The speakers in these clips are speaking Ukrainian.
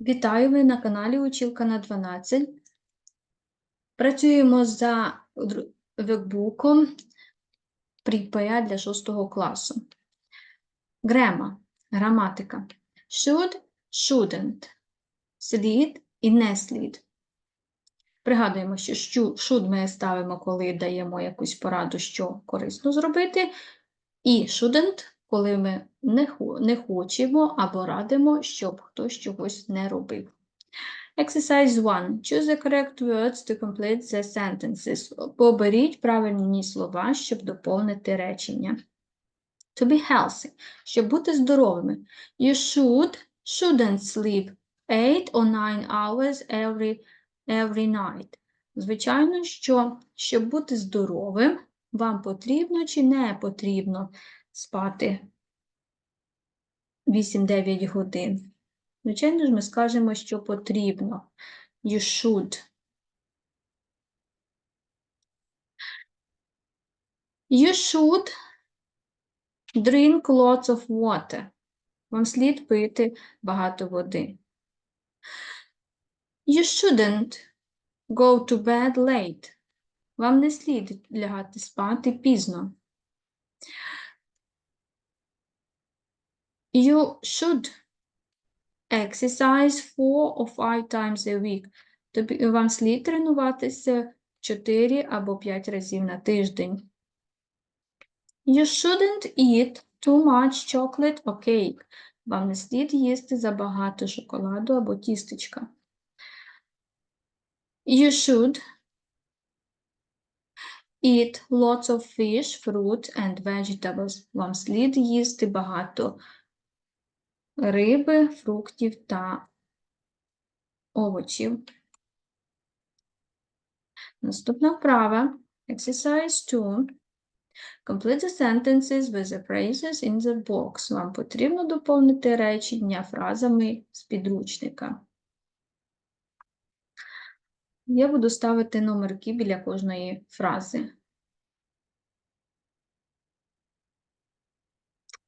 Вітаю ви на каналі Училка на 12. Працюємо за вебуком Prepare для 6 класу. Грема, граматика. Should, shouldn't. Слід і не слід. Пригадуємо, що should ми ставимо, коли даємо якусь пораду, що корисно зробити, і shouldn't, коли ми не, хочемо або радимо, щоб хтось чогось не робив. Exercise 1. Choose the correct words to complete the sentences. Поберіть правильні слова, щоб доповнити речення. To be healthy. Щоб бути здоровими. You should, shouldn't sleep 8 or 9 hours every, every night. Звичайно, що щоб бути здоровим, вам потрібно чи не потрібно спати 8-9 годин. Звичайно ж, ми скажемо, що потрібно. You should. You should drink lots of water. Вам слід пити багато води. You shouldn't go to bed late. Вам не слід лягати спати пізно. You should exercise four or five times a week. Тобі вам слід тренуватися 4 або 5 разів на тиждень. You shouldn't eat too much chocolate or cake. Вам не слід їсти забагато шоколаду або тістечка. You should eat lots of fish, fruit and vegetables. Вам слід їсти багато риби, фруктів та овочів. Наступна вправа. Exercise 2. Complete the sentences with the phrases in the box. Вам потрібно доповнити речення фразами з підручника. Я буду ставити номерки біля кожної фрази.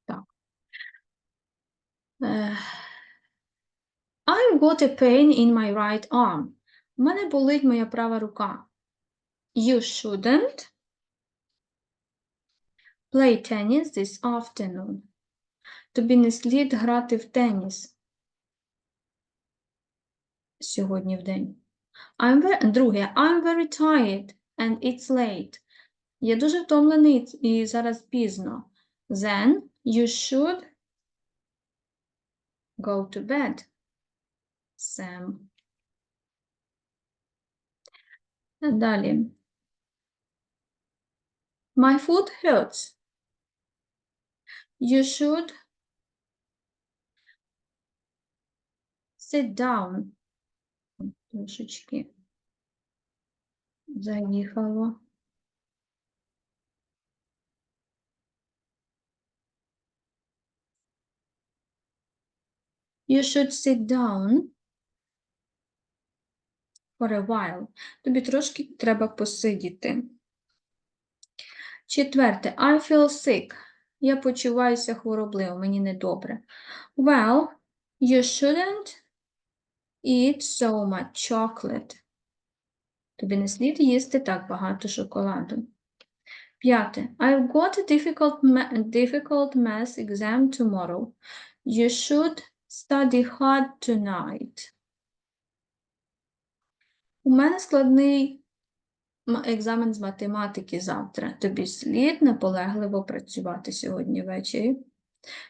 Так. Е, I've got a pain in my right arm. У мене болить моя права рука. You shouldn't play tennis this afternoon. Тобі не слід грати в теніс сьогодні в день. I'm very... Друге, I'm very tired and it's late. Я дуже втомлений і зараз пізно. Then you should go to bed. Sam. Далі. My foot hurts. You should sit down. Трошечки заїхало. You should sit down for a while. Тобі трошки треба посидіти. Четверте. I feel sick. Я почуваюся хворобливо, мені недобре. Well, you shouldn't eat so much chocolate. Тобі не слід їсти так багато шоколаду. П'яте. I've got a difficult, difficult math exam tomorrow. You should study hard tonight. У мене складний екзамен з математики завтра. Тобі слід наполегливо працювати сьогодні ввечері.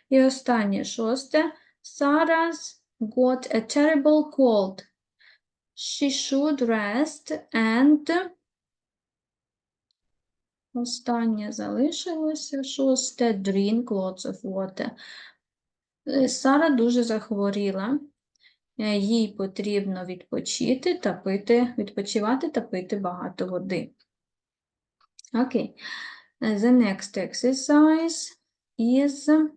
І останнє, шосте. Sarah's got a terrible cold. She should rest and останнє залишилося шосте. Drink lots of water. Е, Сара дуже захворіла. Е, Їй потрібно відпочити та пити, відпочивати та пити багато води. Окей. Е, The next exercise is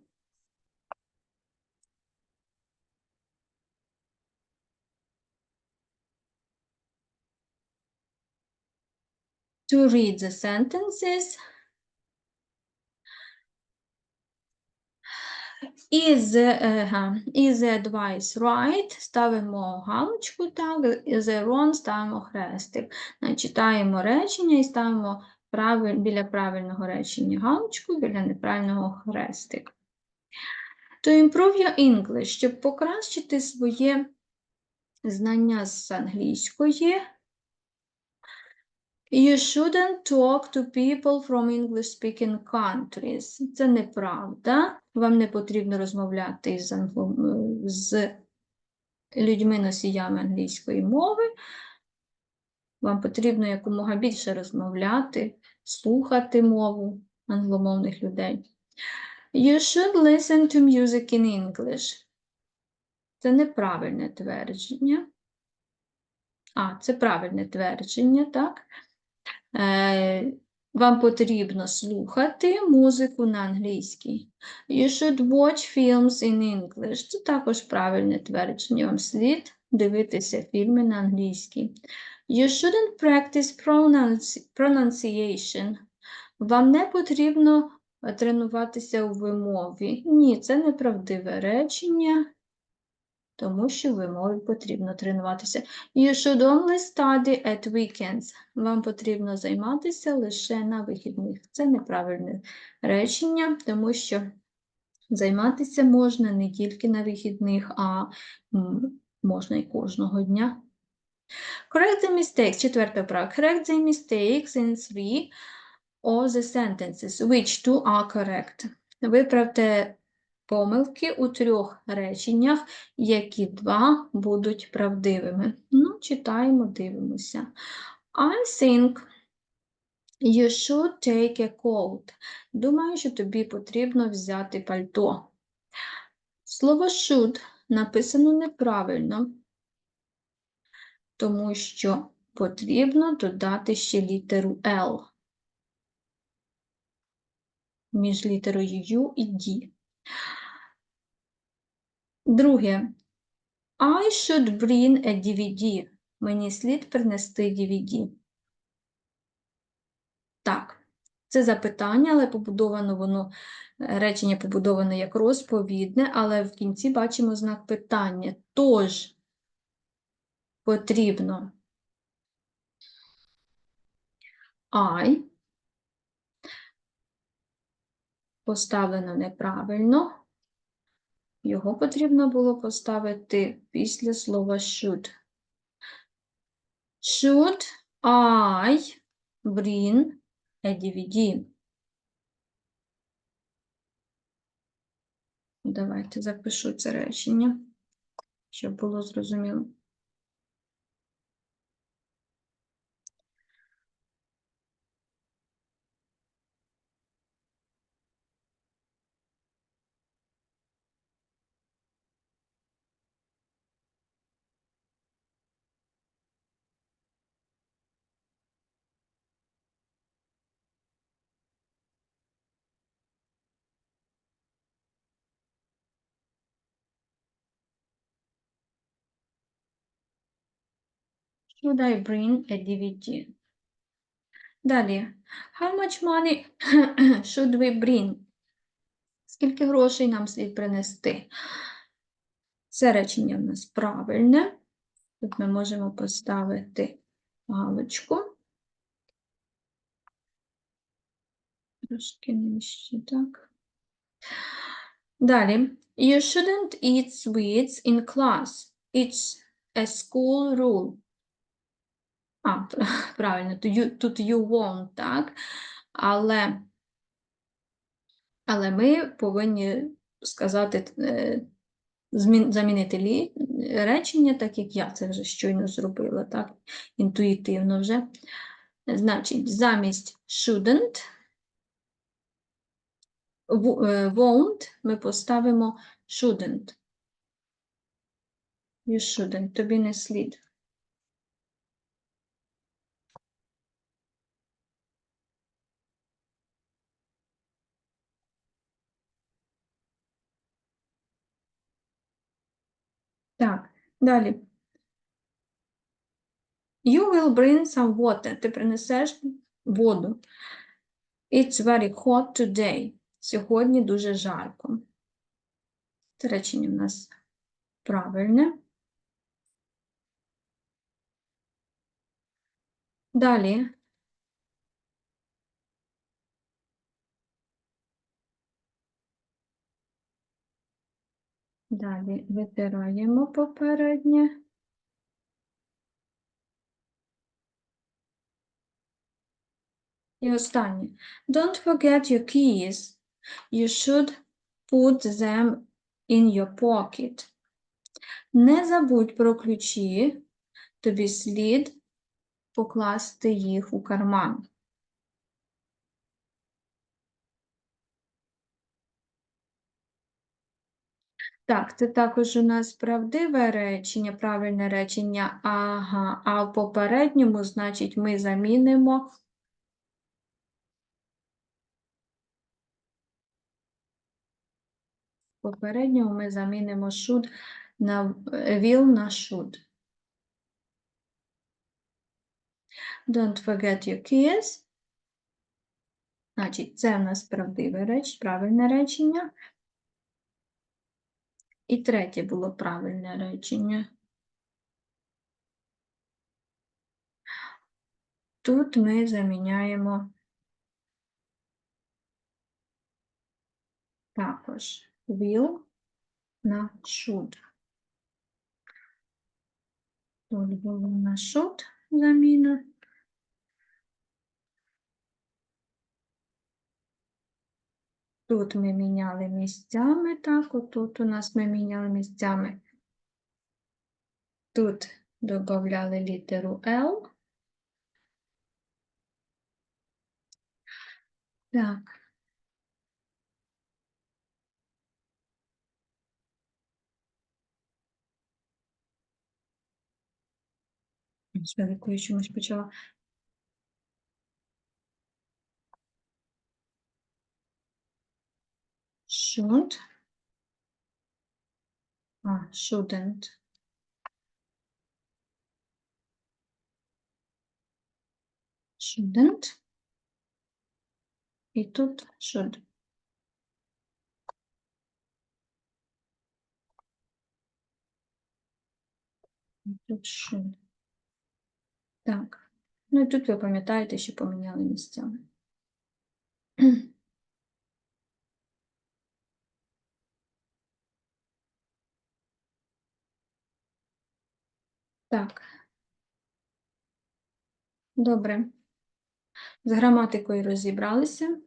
to read the sentences Is, е, is the advice right? Ставимо галочку, так, is wrong, ставимо хрестик. Читаємо речення і ставимо правиль, біля правильного речення галочку, біля неправильного хрестик. To improve your English, щоб покращити своє знання з англійської, You shouldn't talk to people from English-speaking countries. Це неправда. Вам не потрібно розмовляти з, англо... з людьми-носіями англійської мови. Вам потрібно якомога більше розмовляти, слухати мову англомовних людей. You should listen to music in English. Це неправильне твердження. А, це правильне твердження, так? Е, Вам потрібно слухати музику на англійській. You should watch films in English. Це також правильне твердження. Вам слід дивитися фільми на англійській. You shouldn't practice pronunci- pronunciation. Вам не потрібно тренуватися у вимові. Ні, це неправдиве речення, тому що в вимові потрібно тренуватися. You should only study at weekends. Вам потрібно займатися лише на вихідних. Це неправильне речення, тому що займатися можна не тільки на вихідних, а можна і кожного дня. Correct the mistakes. Четверта правка. Correct the mistakes in three of the sentences. Which two are correct? Виправте помилки у трьох реченнях, які два будуть правдивими. Ну, читаємо, дивимося. I think you should take a coat. Думаю, що тобі потрібно взяти пальто. Слово should написано неправильно, тому що потрібно додати ще літеру L між літерою U і D. Друге. I should bring a DVD. Мені слід принести DVD. Так, це запитання, але побудовано воно, речення побудоване як розповідне, але в кінці бачимо знак питання. Тож потрібно I поставлено неправильно. Його потрібно було поставити після слова should. Should I bring a DVD? Давайте запишу це речення, щоб було зрозуміло. Should I bring a DVD? Далі. How much money should we bring? Скільки грошей нам слід принести? Це речення в нас правильне. Тут ми можемо поставити галочку. Трошки нижче, так. Далі. You shouldn't eat sweets in class. It's a school rule. А, правильно, тут you, won't, так? Але, але ми повинні сказати, е, замінити речення, так як я це вже щойно зробила, так? Інтуїтивно вже. Значить, замість shouldn't, е, won't ми поставимо shouldn't. You shouldn't, тобі не слід. Так, далі. You will bring some water. Ти принесеш воду. It's very hot today. Сьогодні дуже жарко. Це речення в нас правильне. Далі. Далі витираємо попереднє. І останнє. Don't forget your keys. You should put them in your pocket. Не забудь про ключі. Тобі слід покласти їх у карман. Так, це також у нас правдиве речення, правильне речення. Ага, а в попередньому, значить, ми замінимо в попередньому ми замінимо should на will на should. Don't forget your keys. Значить, це в нас правдиве реч, правильне речення. І третє було правильне речення. Тут ми заміняємо також will на should. Тут було на should заміна. Тут ми міняли місцями, так, отут у нас ми міняли місцями. Тут додавали літеру L. Так. З великою чомусь почала. Should. А, shouldn't. Shouldn't. І тут should. І Тут should. Так. Ну і тут ви пам'ятаєте, що поміняли місцями. Так. Добре. З граматикою розібралися.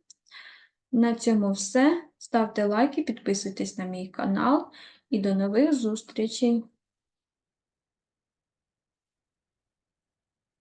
На цьому все. Ставте лайки, підписуйтесь на мій канал і до нових зустрічей!